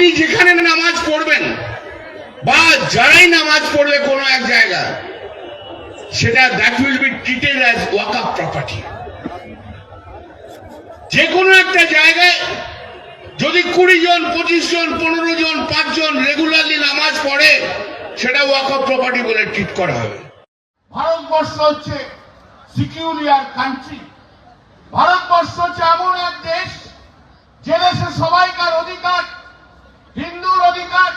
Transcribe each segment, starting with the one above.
আপনি যেখানে নামাজ পড়বেন, বা যারাই নামাজ পড়বে কোনো এক জায়গায়, সেটা that will be treated as waqf up property যে কোনো একটা জায়গায় যদি কুড়ি জন, পঁচিশ জন, পনেরো জন পাঁচজন রেগুলারলি নামাজ পড়ে, সেটা ওয়াক আপ প্রপার্টি বলে ট্রিট করা হবে। ভারতবর্ষ হচ্ছে সিকিউরিয়ার কান্ট্রি ভারতবর্ষ হচ্ছে এমন এক দেশ, যে দেশে সবাইকার অধিকার হিন্দুর অধিকার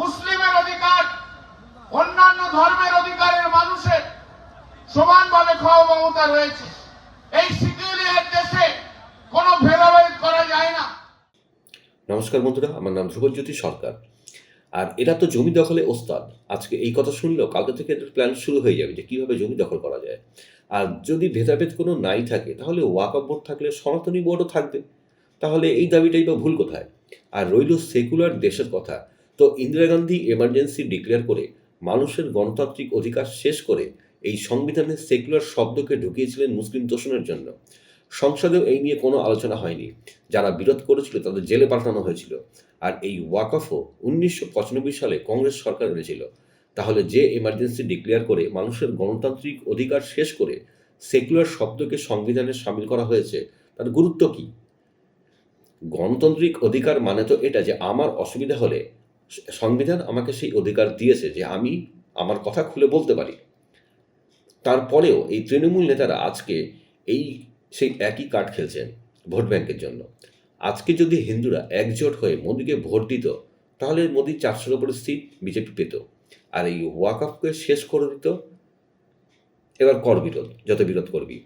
মুসলিমের অধিকার অন্যান্য ধর্মের অধিকারের মানুষের সমানভাবে মমতা রয়েছে। এই সিকিউরিয়ার দেশে কোনো ভেদাভেদ করা যায় না। নমস্কার বন্ধুরা, আমার নাম ধ্রুবজ্যোতি সরকার। আর এরা তো জমি দখলে ওস্তাদ। আজকে এই কথা শুনলেও কালকে থেকে প্ল্যান শুরু হয়ে যাবে যে কীভাবে জমি দখল করা যায়। আর যদি ভেদাভেদ কোনো নাই থাকে, তাহলে ওয়াকআপ বোর্ড থাকলে সনাতনী বোর্ডও থাকবে। তাহলে এই দাবিটাই বা ভুল কোথায়? আর রইল সেকুলার দেশের কথা। তো ইন্দিরা গান্ধী এমার্জেন্সি ডিক্লেয়ার করে মানুষের গণতান্ত্রিক অধিকার শেষ করে এই সংবিধানে সেকুলার শব্দকে ঢুকিয়েছিলেন মুসলিম তোষণের জন্য। সংসদেও এই নিয়ে কোনো আলোচনা হয়নি। যারা বিরোধ করেছিল তাদের জেলে পাঠানো হয়েছিল। আর এই ওয়াকফও উনিশশো পঁচানব্বই সালে কংগ্রেস সরকার এনেছিল। তাহলে যে এমার্জেন্সি ডিক্লেয়ার করে মানুষের গণতান্ত্রিক অধিকার শেষ করে সেকুলার শব্দকে সংবিধানে সামিল করা হয়েছে, তার গুরুত্ব কি? গণতান্ত্রিক অধিকার মানে তো এটা যে আমার অসুবিধা হলে সংবিধান আমাকে সেই অধিকার দিয়েছে যে আমি আমার কথা খুলে বলতে পারি। তারপরেও এই তৃণমূল নেতারা আজকে এই সেই একই কার্ড খেলছেন ভোট ব্যাংকের জন্য। আজকে যদি হিন্দুরা একজোট হয়ে মোদীকে ভোট দিত, তাহলে মোদী চারশোর উপরে সিট বিজেপি পেত। আর এই ওয়াকআপকে শেষ করে দিত। এবার কর বিরোধ, যত বিরোধ করবি।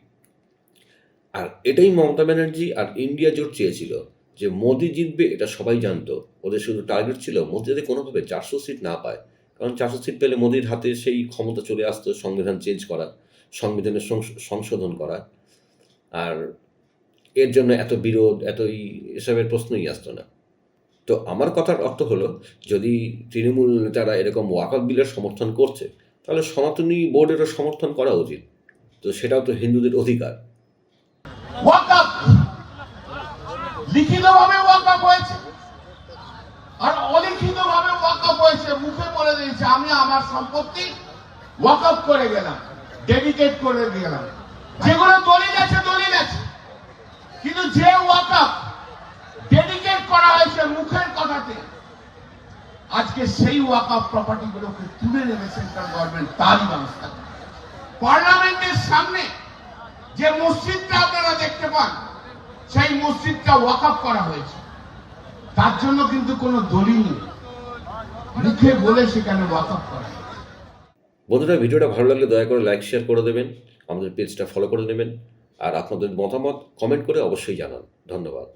আর এটাই মমতা ব্যানার্জি আর ইন্ডিয়া জোট চেয়েছিল যে মোদি জিতবে এটা সবাই জানতো। ওদের শুধু টার্গেট ছিল মোদি যাতে কোনোভাবে চারশো সিট না পায়। কারণ চারশো সিট পেলে মোদির হাতে সেই ক্ষমতা চলে আসতো সংবিধান চেঞ্জ করা সংবিধানের সংশোধন করা আর এর জন্য এত বিরোধ, এত এসবের প্রশ্নই আসতো না। তো আমার কথার অর্থ হলো, যদি তৃণমূল নেতারা এরকম ওয়াকআপ বিলের সমর্থন করছে, তাহলে সনাতনী বোর্ডেরও সমর্থন করা উচিত। তো সেটাও তো হিন্দুদের অধিকার। লিখিতভাবে ওয়াকআপ হয়েছে আর হয়েছে মুখে বলে দিয়েছে, আমি আমার সম্পত্তি ওয়াকআপ করে গেলাম ডেডিকেট করে গেলাম। যেগুলো দলিল আছে দলিল আছে। কিন্তু যে ওয়াকআপ ডেডিকেট করা হয়েছে মুখের কথাতে, আজকে সেই ওয়াকআপ প্রপার্টি গুলোকে তুলে নেবে সেন্ট্রাল গভর্নমেন্ট তারই ব্যবস্থা। পার্লামেন্টের সামনে যে মসজিদটা আপনারা দেখতে পান, সেই মসজিদটা ওয়াকআপ করা হয়েছে। তার জন্য কিন্তু কোনো দলিল নেই। মুখে বলে সেখানে ওয়াকফ করা? বন্ধুরা, ভিডিওটা ভালো লাগলে দয়া করে লাইক শেয়ার করে দেবেন, আমাদের পেজটা ফলো করে নেবেন, আর আপনাদের মতামত কমেন্ট করে অবশ্যই জানান। ধন্যবাদ।